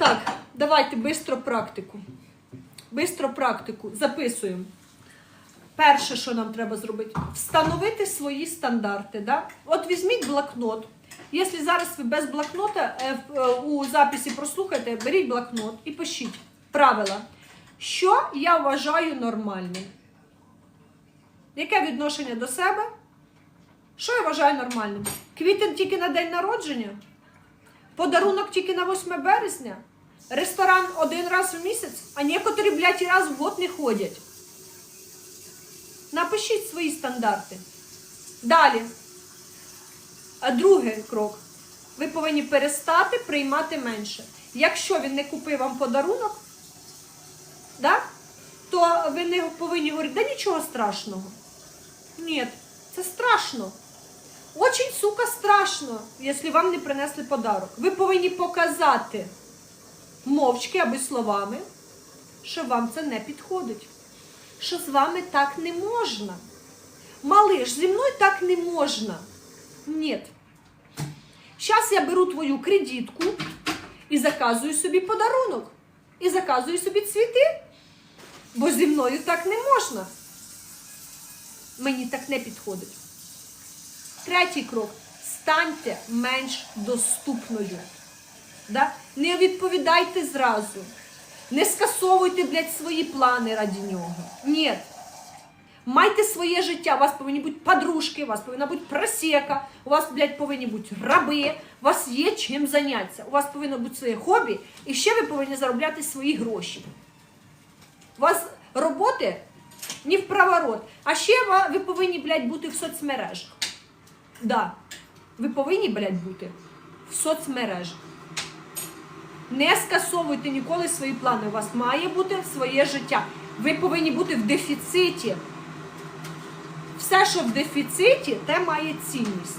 Так, давайте бистро практику. Бистро практику. Записуємо. Перше, що нам треба зробити, встановити свої стандарти. Да? От візьміть блокнот. Якщо зараз ви без блокнота е, е, у записі прослухаєте, беріть блокнот і пишіть правила. Що я вважаю нормальним? Яке відношення до себе? Що я вважаю нормальним? Квітень тільки на день народження? Подарунок тільки на 8 березня? Ресторан один раз в місяць, а некоторі, блядь, раз в год не ходять. Напишіть свої стандарти. Далі. А другий крок. Ви повинні перестати приймати менше. Якщо він не купив вам подарунок, да, то ви не повинні говорити, да нічого страшного. Ні, це страшно. Очень, сука, страшно, якщо вам не принесли подарок. Ви повинні показати мовчки або словами, що вам це не підходить. Що з вами так не можна. Малиш, зі мною так не можна. Ні. Зараз я беру твою кредитку і заказую собі подарунок. І заказую собі цвіти. Бо зі мною так не можна. Мені так не підходить. Третій крок. Станьте менш доступною. Да? Не відповідайте зразу. Не скасовуйте, блядь, свої плани раді нього. Ні. Майте своє життя. У вас повинні бути подружки, у вас повинна бути просека, у вас, блядь, повинні бути раби, у вас є чим зайнятися. У вас повинно бути своє хобі, і ще ви повинні заробляти свої гроші. У вас роботи не в праворот. А ще ви повинні, блядь, бути в соцмережах. Да. Ви повинні, блядь, бути в соцмережах. Не скасовуйте ніколи свої плани. У вас має бути своє життя. Ви повинні бути в дефіциті. Все, що в дефіциті, те має цінність.